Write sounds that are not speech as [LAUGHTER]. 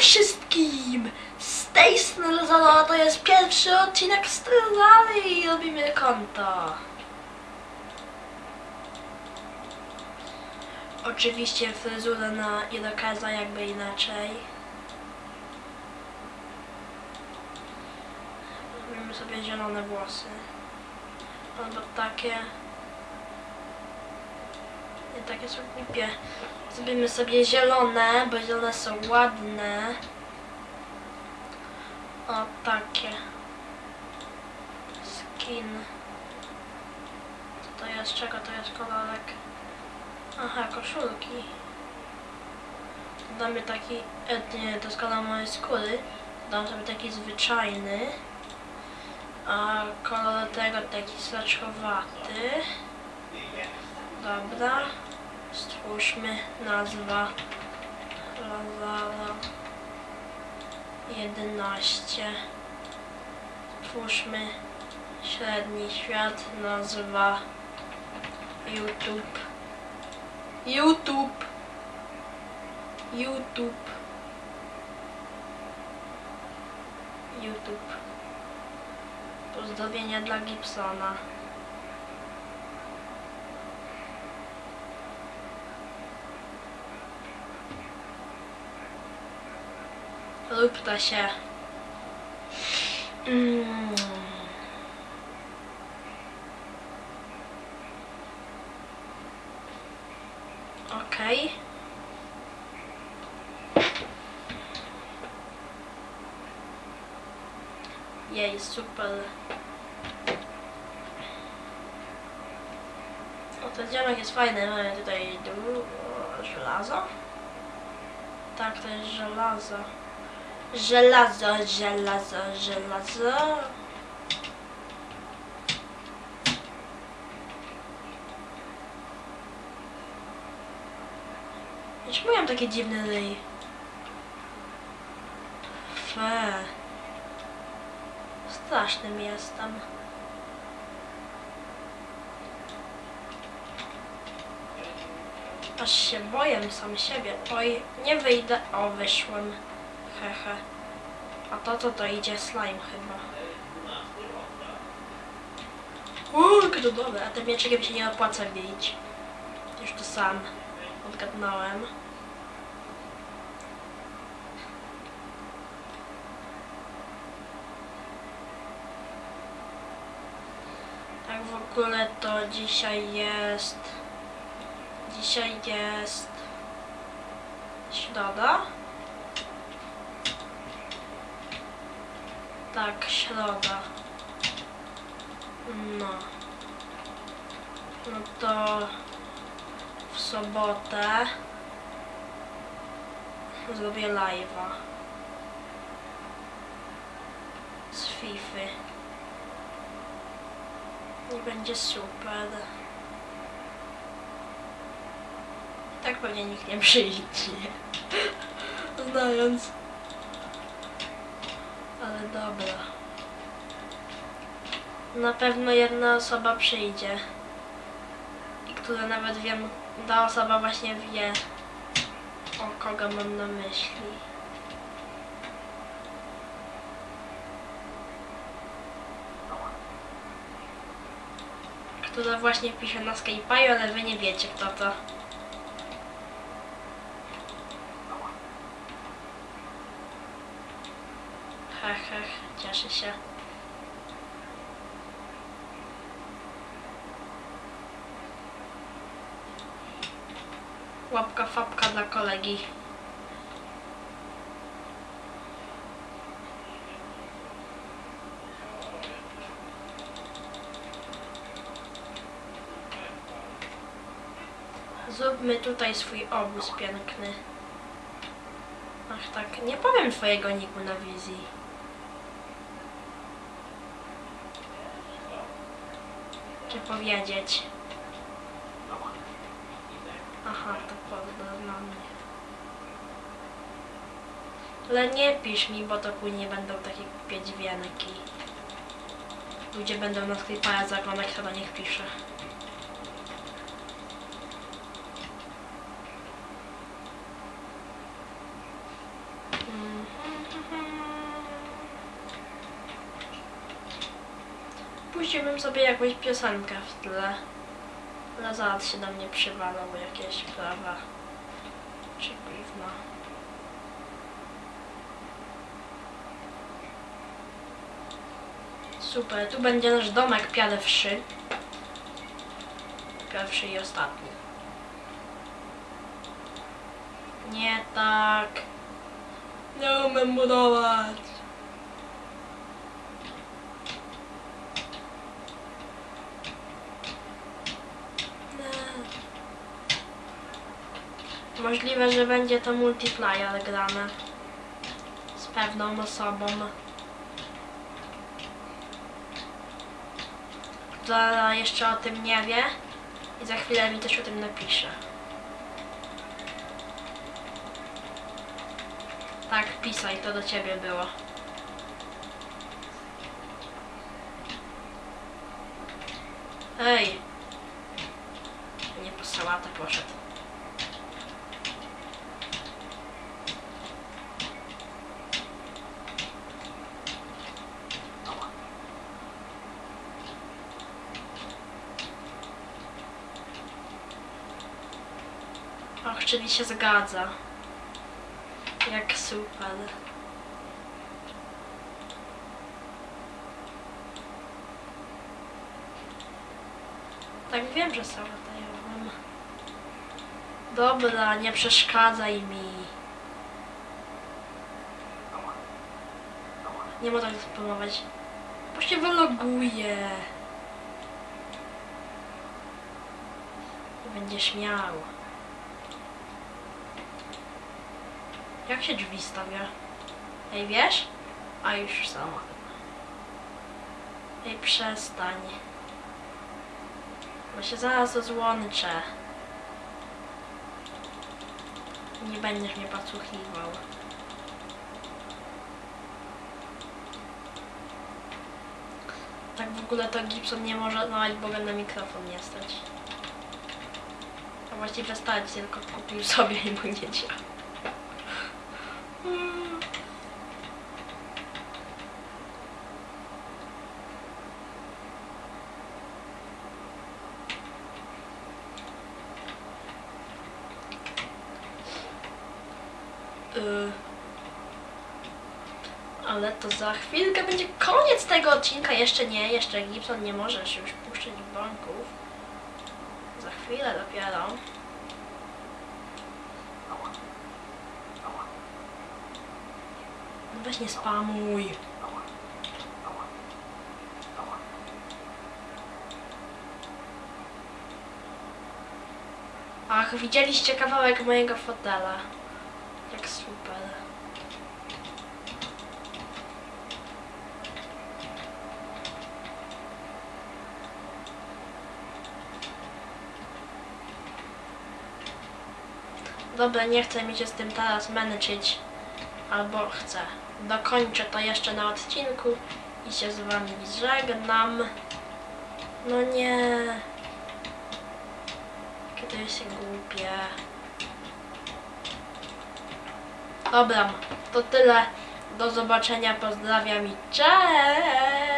wszystkim! Z tej strony to jest pierwszy odcinek z Trezary i robimy konto. Oczywiście fryzurę na Irokeza jakby inaczej. Robimy sobie zielone włosy. Albo takie. Takie są głupie. Zrobimy sobie zielone, bo zielone są ładne. O, takie. Skin. Co to jest? Czego to jest kolorek? Aha, koszulki. Damy taki, e, nie, to jest kolor mojej skóry. Dam sobie taki zwyczajny. A kolor tego taki slaczkowaty. Dobra. Stwórzmy nazwa Lazara 11. Stwórzmy średni świat, nazwa YouTube. YouTube. YouTube. YouTube. Pozdrowienia dla Gibsona. Rób to się. Mm. Okej. Jej, super. O, ten dzionek jest fajny. Mamy tutaj żelazo. Tak, to jest żelazo. Żelazo, żelazo, żelazo. Czemu mam takie dziwne ryj? Fe. Strasznym jestem. Aż się boję sam siebie. Oj, nie wyjdę. O, wyszłem. Hehe. A to to idzie slime chyba. Uuu, dobre. A tym mieczykiem się nie opłaca bić. Już to sam odgadnąłem. Tak w ogóle to dzisiaj jest... Dzisiaj jest... Środa? Tak, środa. No. No to w sobotę zrobię live'a z Fify. I będzie super. Tak pewnie nikt nie przyjdzie. [LAUGHS] Znając. Ale dobra. Na pewno jedna osoba przyjdzie. I która nawet wiem, ta osoba właśnie wie, o kogo mam na myśli. Która właśnie pisze na Skype'ie, ale wy nie wiecie kto to. Cieszę się. Łapka fapka dla kolegi. Zróbmy tutaj swój obóz piękny. Ach tak, nie powiem twojego niku na wizji. Czy powiedzieć? Aha, to pozdro dla mnie. Ale nie pisz mi, bo to później będą takie głupie dźwięki. Ludzie będą na sklepach zaglądać, kto do nich pisze. Mm. Puściłbym sobie jakąś piosenkę w tle. Ale zaraz się na mnie przywalą jakieś prawa. Czy gówno. Super, tu będzie nasz domek pierwszy. Pierwszy i ostatni. Nie tak. Nie umiem budować. Nie. Możliwe, że będzie to multiplayer grane. Z pewną osobą. Która jeszcze o tym nie wie. I za chwilę mi też o tym napisze. Tak, pisaj, to do ciebie było. Ej! Nie po sałatę poszedł. Och, czyli się zgadza. Jak super. Tak wiem, że sałatę jadłem. Dobra, nie przeszkadzaj mi. Nie mogę tak spróbować. Bo się wyloguję. Będziesz miał. Jak się drzwi stawia? Ej, wiesz? A już sama. Ej, przestań. Bo się zaraz rozłączę. Nie będziesz mnie podsłuchiwał. Tak w ogóle to Gibson nie może nawet Boga na mikrofon nie stać. A właściwie stać, tylko kupił sobie i mu nie. Ale to za chwilkę będzie koniec tego odcinka. Jeszcze nie, jeszcze Gibson nie możesz już puszczać banków. Za chwilę dopiero. No Weź nie spamuj. Ach, widzieliście kawałek mojego fotela. Jak super. Dobra, nie chcę mi się z tym teraz męczyć. Albo chcę. Dokończę to jeszcze na odcinku i się z wami żegnam. No nie. Kiedy się głupie. Dobra, to tyle. Do zobaczenia, pozdrawiam i cześć!